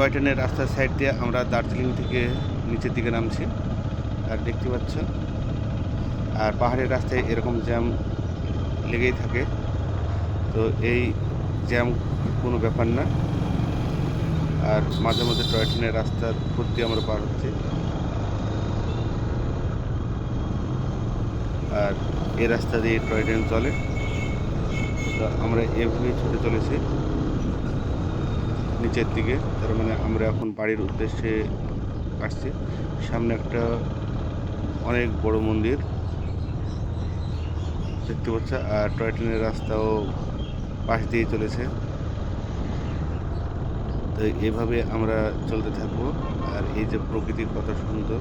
Toy ট্রেনের রাস্তার side দিয়ে আমরা দার্জিলিং থেকে নিচের দিকে নামছি। আর দেখতে পাচ্ছ, আর পাহাড়ের রাস্তায় এরকম জ্যাম লেগেই থাকে। তো এই জ্যাম কোনো ব্যাপার না। আর মাঝে মাঝে টয় ট্রেনের রাস্তার দিয়ে আমরা পার হচ্ছি। আর এই রাস্তা দিয়ে টয় ট্রেন চলে। তো আমরা এভাবেই ছুটে চলেছি। নিচের দিকে, তার মানে আমরা এখন বাড়ির উদ্দেশ্যে আসছি। সামনে একটা অনেক বড় মন্দির দেখতে পাচ্ছ, আর টয় ট্রেনের রাস্তাও পাশ দিয়ে চলেছে। তো এভাবে আমরা চলতে থাকব, আর এই যে প্রকৃতি কত সুন্দর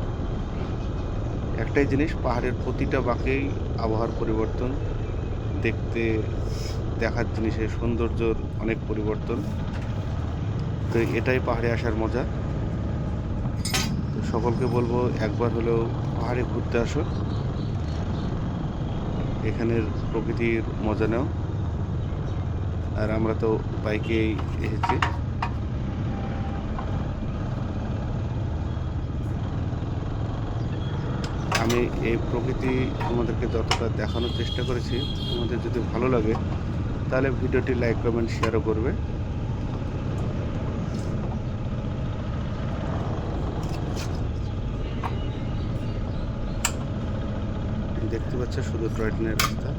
একটাই জিনিস, পাহাড়ের প্রতিটা বাঁকেই আবহাওয়ার পরিবর্তন, দেখতে, দেখার জিনিসের সৌন্দর্যর অনেক পরিবর্তন। তো এটাই পাহাড়ে আসার মজা। তো সকলকে বলব, একবার হলেও পাহাড়ে ঘুরতে আসো। এখানের প্রকৃতির মজা নাও। আর আমরা তো বাইকেই এসেছি। আমি এই প্রকৃতি তোমাদেরকে যতটা দেখানোর চেষ্টা করেছি, তোমাদের যদি ভালো লাগে, তাহলে ভিডিওটি লাইক কমেন্ট শেয়ারও করবে। দেখতে পাচ্ছে শুধু টয় ট্রেনের রাস্তা।